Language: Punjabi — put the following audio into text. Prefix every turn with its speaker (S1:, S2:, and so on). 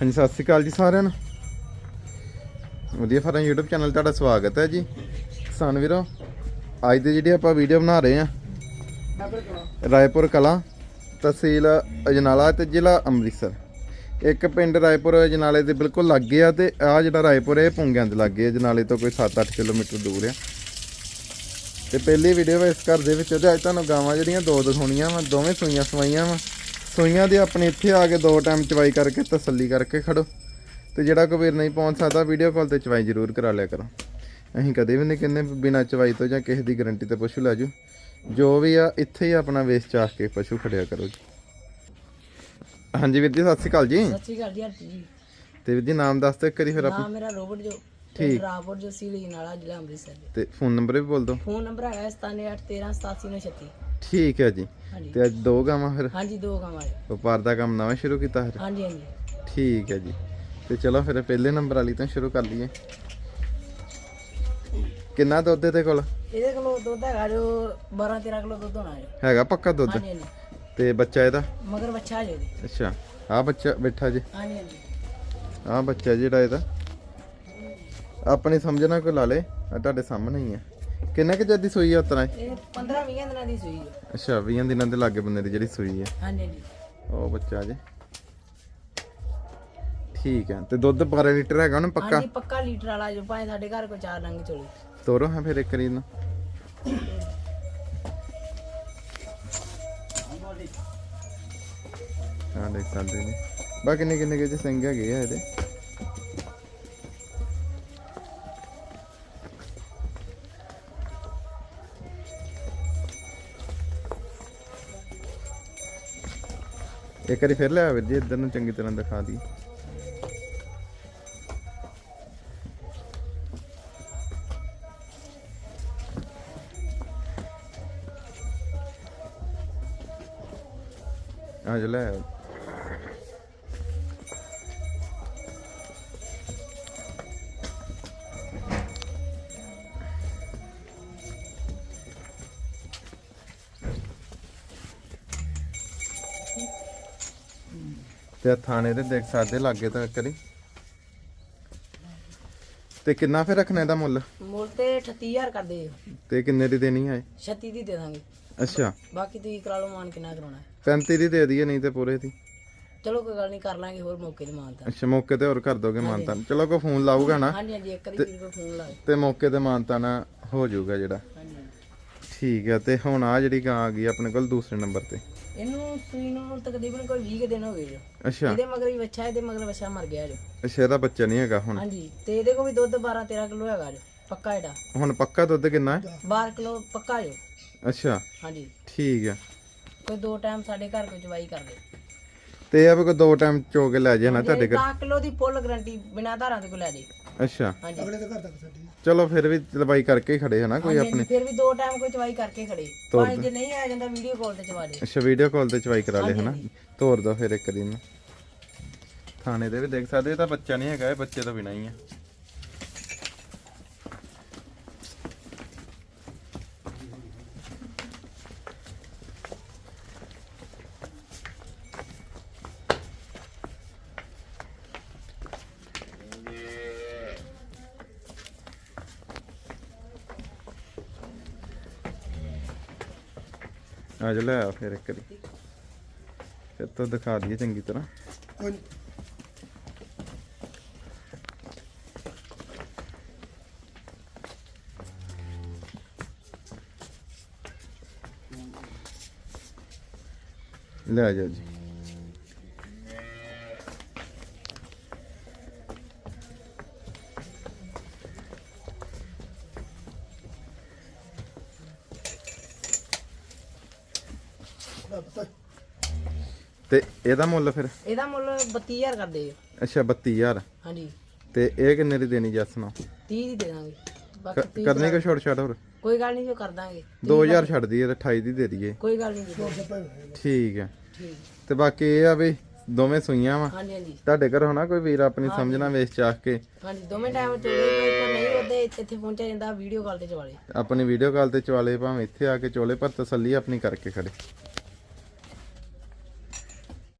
S1: ਹਾਂਜੀ, ਸਤਿ ਸ਼੍ਰੀ ਅਕਾਲ ਜੀ ਸਾਰਿਆਂ ਨੂੰ। ਵਧੀਆ ਫਾਰਮ YouTube ਚੈਨਲ ਤੁਹਾਡਾ ਸਵਾਗਤ ਹੈ ਜੀ। ਕਿਸਾਨ ਵੀਰੋ, ਅੱਜ ਦੀ ਜਿਹੜੀ ਆਪਾਂ ਵੀਡੀਓ ਬਣਾ ਰਹੇ ਆ ਰਾਏਪੁਰ ਕਲਾਂ ਤਹਿਸੀਲ ਅਜਨਾਲਾ ਤੇ ਜ਼ਿਲ੍ਹਾ ਅੰਮ੍ਰਿਤਸਰ। ਇੱਕ ਪਿੰਡ ਰਾਏਪੁਰ ਅਜਨਾਲੇ ਦੇ ਬਿਲਕੁਲ ਲਾਗੇ ਆ ਤੇ ਆ ਜਿਹੜਾ ਰਾਏਪੁਰ ਇਹ ਪੁੰਗਿਆਂ ਦੇ ਲਾਗੇ ਅਜਨਾਲੇ ਤੋਂ ਕੋਈ 7-8 ਕਿਲੋਮੀਟਰ ਦੂਰ ਆ। ਤੇ ਪਹਿਲੀ ਵੀਡੀਓ ਵਾ ਇਸ ਘਰ ਦੇ ਵਿੱਚ ਤੇ ਅੱਜ ਤੁਹਾਨੂੰ ਗਾਵਾਂ ਜਿਹੜੀਆਂ ਦੋ ਦਿਖਾਉਣੀਆਂ ਵਾ, ਦੋਵੇਂ ਸੂਈਆਂ ਸਵਾਈਆਂ ਵਾ। ਸੂਈਆਂ ਦੀ ਆਪਣੇ ਇੱਥੇ ਆ ਕੇ ਦੋ ਟਾਈਮ ਚਵਾਈ ਕਰਕੇ ਤਸੱਲੀ ਕਰਕੇ ਖੜੋ। ਤੇ ਜਿਹੜਾ ਕੋਈ ਵੀਰ ਨਹੀਂ ਪਹੁੰਚ ਸਕਦਾ ਵੀਡੀਓ ਕਾਲ ਤੇ ਚਵਾਈ ਜ਼ਰੂਰ ਕਰਾ ਲਿਆ ਕਰੋ। ਅਸੀਂ ਕਦੇ ਵੀ ਨਹੀਂ ਕਹਿੰਦੇ ਬਿਨਾ ਚਵਾਈ ਤੋਂ ਜਾਂ ਕਿਸੇ ਦੀ ਗਾਰੰਟੀ ਤੇ ਪਸ਼ੂ ਲੈ ਜਾਓ। ਜੋ ਵੀ ਆ ਇੱਥੇ ਹੀ ਆਪਣਾ ਵੇਚ ਚਾਹ ਕੇ ਪਸ਼ੂ ਖੜਿਆ ਕਰੋ ਜੀ। ਹਾਂਜੀ ਵੀਰ ਜੀ ਸਤਿ ਸ਼੍ਰੀ ਅਕਾਲ ਜੀ।
S2: ਸਤਿ ਸ਼੍ਰੀ ਅਕਾਲ ਜੀ ਆਂਟੀ ਜੀ।
S1: ਤੇ ਵੀਰ ਜੀ ਨਾਮ ਦੱਸ ਦਿਓ ਇੱਕ ਵਾਰੀ ਫਿਰ ਆਪਾਂ।
S2: ਨਾਮ ਮੇਰਾ ਰੋਬਰਟ ਜੋ
S1: ਠੀਕ।
S2: ਰਾਪੁਰ ਜੋ ਸੀਲੀ ਨਾਲਾ ਜ਼ਿਲ੍ਹਾ ਅੰਮ੍ਰਿਤਸਰ।
S1: ਤੇ ਫੋਨ ਨੰਬਰ ਵੀ ਬੋਲ ਦਿਓ।
S2: ਫੋਨ ਨੰਬਰ ਹੈਗਾ 9781138936
S1: ਠੀਕ ਹੈ ਜੀ।
S2: ਹਾਂਜੀ।
S1: ਤੇ ਅੱਜ ਦੋ ਗਾਵਾਂ ਫਿਰ?
S2: ਹਾਂਜੀ ਦੋ ਗਾਵਾਂ ਹੈ
S1: ਵਪਾਰ ਦਾ ਕੰਮ ਨਵਾਂ ਸ਼ੁਰੂ ਕੀਤਾ ਫਿਰ?
S2: ਹਾਂਜੀ ਹਾਂਜੀ।
S1: ਠੀਕ ਹੈ ਜੀ। ਤੇ ਚਲੋ ਫਿਰ ਪਹਿਲੇ ਨੰਬਰ ਵਾਲੀ ਤੋਂ ਸ਼ੁਰੂ ਕਰ ਲਈਏ। ਕਿੰਨਾ ਦੁੱਧ ਇਹਦੇ ਕੋਲ?
S2: ਇਹਦੇ ਕੋਲ ਦੁੱਧ ਹੈਗਾ ਜੋ 12 13 ਕਿਲੋ ਦੁੱਧ ਹੋਣਾ ਹੈ
S1: ਹੈਗਾ ਪੱਕਾ ਦੁੱਧ?
S2: ਹਾਂਜੀ ਹਾਂਜੀ।
S1: ਤੇ ਬੱਚਾ ਇਹਦਾ?
S2: ਮਗਰ ਬੱਚਾ ਜੇ ਉਹਦੇ।
S1: ਅੱਛਾ। ਆ ਬੱਚਾ ਬੈਠਾ ਜੀ।
S2: ਹਾਂਜੀ ਹਾਂਜੀ।
S1: ਆ ਬੱਚਾ ਜਿਹੜਾ ਇਹਦਾ? ਆਪਣੀ ਸਮਝਣਾ ਕੋ ਲਾ ਲੇ। ਤੁਹਾਡੇ ਸਾਹਮਣੇ ਹੀ ਆ। ਕਿੰਨੇ ਕੁ ਜੱਦੀ ਸੂਈ ਆ ਉਤਰਾ
S2: ਇਹ 15 20 ਦਿਨਾਂ ਦੀ ਸੂਈ ਹੈ
S1: ਅੱਛਾ 20 ਦਿਨਾਂ ਦੇ ਲਾਗੇ ਬੰਦੇ ਦੀ ਜਿਹੜੀ ਸੂਈ ਹੈ
S2: ਹਾਂਜੀ ਹਾਂਜੀ।
S1: ਉਹ ਬੱਚਾ ਜੀ। ਠੀਕ ਹੈ ਤੇ ਦੁੱਧ 12 ਲੀਟਰ ਹੈਗਾ ਨਾ ਪੱਕਾ?
S2: ਹਾਂਜੀ ਪੱਕਾ ਲੀਟਰ ਵਾਲਾ ਜੋ ਭਾਵੇਂ ਸਾਡੇ ਘਰ ਕੋ ਚਾਰ ਲੰਗ ਚੋਲੇ।
S1: ਤੋਰੋ ਹਾਂ ਫਿਰ ਇੱਕ ਰੀ ਨੂੰ ਆ ਦੇਖ ਸਕਦੇ ਨੇ। ਬਾਕੀ ਕਿੰਨੇ ਕਿੰਨੇ ਕੇ ਚ ਸਿੰਘ ਹੈਗੇ ਆ ਇਹਦੇ? ਇੱਕ ਵਾਰੀ ਫਿਰ ਲਿਆ ਵੀਰ ਜੀ ਇੱਧਰ ਨੂੰ ਚੰਗੀ ਤਰ੍ਹਾਂ ਦਿਖਾ ਦੀ ਆ ਜੋ ਤੇ ਥਾਣੇ ਦੇ ਦੇਖ ਸਕਦੇ ਲਾਗੇ ਤਾਂ ਕਰੀ ਤੇ ਕਿੰਨਾ ਫਿਰ ਰੱਖਣਾ ਇਹਦਾ ਮੁੱਲ?
S2: ਮੁੱਲ ਤੇ 38000 ਕਰਦੇ
S1: ਤੇ ਕਿੰਨੇ ਦੀ ਦੇਣੀ ਹੈ
S2: 36 ਦੀ ਦੇ ਦਾਂਗੇ।
S1: ਅੱਛਾ।
S2: ਬਾਕੀ ਤੁਸੀਂ ਕਰਾ ਲਓ ਮਾਨ ਕਿੰਨਾ ਕਰਾਉਣਾ ਹੈ।
S1: 35 ਦੀ ਦੇ ਦਈਏ ਨਹੀਂ ਤੇ ਪੂਰੇ ਦੀ।
S2: ਚਲੋ ਕੋਈ ਗੱਲ ਨਹੀਂ ਕਰ ਲਾਂਗੇ ਹੋਰ ਮੌਕੇ ਦੀ ਮਾਨਤਾ
S1: ਅੱਛਾ ਮੌਕੇ ਤੇ ਹੋਰ ਕਰ ਦੋਗੇ ਮਾਨਤਾ ਚਲੋ ਕੋਈ ਫੋਨ ਲਾਊਗਾ ਨਾ।
S2: ਹਾਂਜੀ ਹਾਂਜੀ ਇੱਕ ਵਾਰੀ ਵੀਰ ਕੋ ਫੋਨ ਲਾਓ।
S1: ਤੇ ਮੌਕੇ ਤੇ ਮਾਨਤਾ ਨਾ ਹੋ ਜਾਊਗਾ ਜਿਹੜਾ। ਠੀਕ ਹੈ ਤੇ ਹੁਣ ਆ ਜਿਹੜੀ ਗਾਂ ਆ ਗਈ ਆਪਣੇ ਕੋਲ ਦੂਸਰੇ ਨੰਬਰ ਤੇ।
S2: ਇਹਨੂੰ ਸੂਈ ਨੂੰ ਤਕਰੀਬਨ ਕੋਈ 20 ਕੁ ਦਿਨ ਹੋ ਗਏ ਜੋ।
S1: ਅੱਛਾ।
S2: ਇਹਦੇ ਮਗਰ ਵੀ ਬੱਚਾ ਇਹਦੇ ਮਗਰ ਬੱਚਾ ਮਰ ਗਿਆ ਜੋ।
S1: ਅੱਛਾ ਇਹਦਾ ਬੱਚਾ ਨਹੀਂ ਹੈਗਾ ਹੁਣ?
S2: ਹਾਂਜੀ ਤੇ ਇਹਦੇ ਕੋਲ ਵੀ ਦੁੱਧ 12 13 ਕਿਲੋ ਹੈਗਾ ਜੋ ਪੱਕਾ ਇਹਦਾ।
S1: ਹੁਣ ਪੱਕਾ ਦੁੱਧ ਕਿੰਨਾ ਹੈ?
S2: 12 ਕਿਲੋ ਪੱਕਾ ਜੋ।
S1: ਅੱਛਾ।
S2: ਹਾਂਜੀ।
S1: ਠੀਕ ਹੈ
S2: ਕੋਈ ਦੋ ਟਾਈਮ ਸਾਡੇ ਘਰ ਕੋਈ ਚਵਾਈ ਕਰ ਦੇ
S1: ਤੇ ਇਹ ਆ ਵੀ ਕੋਈ ਦੋ ਟਾਈਮ ਚੋ ਕੇ ਲੈ ਜਾਣਾ ਤੁਹਾਡੇ ਘਰ।
S2: 10 ਕਿਲੋ ਦੀ ਫੁੱਲ ਗਰੰਟੀ ਬਿਨਾਂ ਧਾਰਾਂ ਦੇ ਕੋ ਲੈ ਦੇ
S1: ਅੱਛਾ।
S2: ਹਾਂਜੀ।
S1: ਚਲੋ ਫਿਰ ਵੀ ਲਵਾਈ ਕਰਕੇ ਹੀ ਖੜੇ ਹਨਾ ਕੋਈ
S2: ਹਾਂਜੀ, ਫਿਰ ਵੀ ਦੋ ਟਾਈਮ ਕੋਈ ਚਵਾਈ ਕਰਕੇ ਖੜੇ। ਭਾਵੇਂ ਜੇ ਨਹੀਂ ਆ ਜਾਂਦਾ ਵੀਡੀਓ ਕਾਲ ਤੇ ਚਵਾ ਦੇ
S1: ਅੱਛਾ ਵੀਡੀਓ ਕਾਲ ਤੇ ਚਵਾਈ ਕਰਾ ਲੇ ਹਨਾ। ਤੋਰ ਦੋ ਫਿਰ ਇੱਕ ਦਿਨ। ਥਾਣੇ ਦੇ ਵੀ ਦੇਖ ਸਕਦੇ ਇਹ ਤਾਂ ਬੱਚਾ ਨਹੀਂ ਹੈਗਾ ਇਹ ਬੱਚੇ ਤੋਂ ਬਿਨਾ ਹੀ ਆ। ਆ ਜਾ ਲੈ ਆ ਫਿਰ ਇੱਕ ਦੀ। ਫਿਰ ਤੋਂ ਦਿਖਾ ਦਈਏ ਚੰਗੀ ਤਰ੍ਹਾਂ। ਲੈ ਆ ਜਾ ਜੀ। ਤੇ ਇਹਦਾ ਮੁੱਲ ਫਿਰ?
S2: ਇਹਦਾ ਮੁੱਲ 32000 ਕਰਦੇ ਜੋ
S1: ਅੱਛਾ 32000
S2: ਹਾਂਜੀ।
S1: ਤੇ ਇਹ ਕਿੰਨੇ ਦੀ ਦੇਣੀ ਜੱਸ ਨੂੰ?
S2: 30 ਦੀ ਦੇ ਦਾਂਗੇ। ਬਾਕੀ
S1: ਕਰਨੀ ਕੋ ਛੋਟ ਛਾਟ ਹੋਰ?
S2: ਕੋਈ ਗੱਲ ਨਹੀਂ ਜੋ ਕਰ ਦਾਂਗੇ।
S1: 2000 ਛੱਡ ਦਈਏ ਤੇ 28 ਦੀ ਦੇ ਦਈਏ।
S2: ਕੋਈ ਗੱਲ ਨਹੀਂ
S1: ਠੀਕ ਹੈ ਤੇ ਬਾਕੀ ਇਹ ਆ ਵੀ ਦੋਵੇਂ ਸੂਈਆਂ ਵਾ।
S2: ਹਾਂਜੀ ਹਾਂਜੀ।
S1: ਤੁਹਾਡੇ ਘਰ ਹੋਣਾ ਕੋਈ ਵੀਰ ਆਪਣੀ ਸਮਝਣਾ ਵੇਚ ਚਾਖ ਕੇ?
S2: ਹਾਂਜੀ ਦੋਵੇਂ ਟਾਈਮ ਚੋਲੇ ਕੋਈ ਨਹੀਂ ਉਹਦੇ ਇੱਥੇ ਪਹੁੰਚਿਆ ਜਾਂਦਾ ਵੀਡੀਓ ਕਾਲ ਤੇ ਚਵਾਲੇ।
S1: ਆਪਣੀ ਵੀਡੀਓ ਕਾਲ ਤੇ ਚਵਾਲੇ ਭਾਵੇਂ ਇੱਥੇ ਆ ਕੇ ਚੋਲੇ ਪਰ ਤਸੱਲੀ ਆਪਣੀ ਕਰਕੇ ਖੜੇ।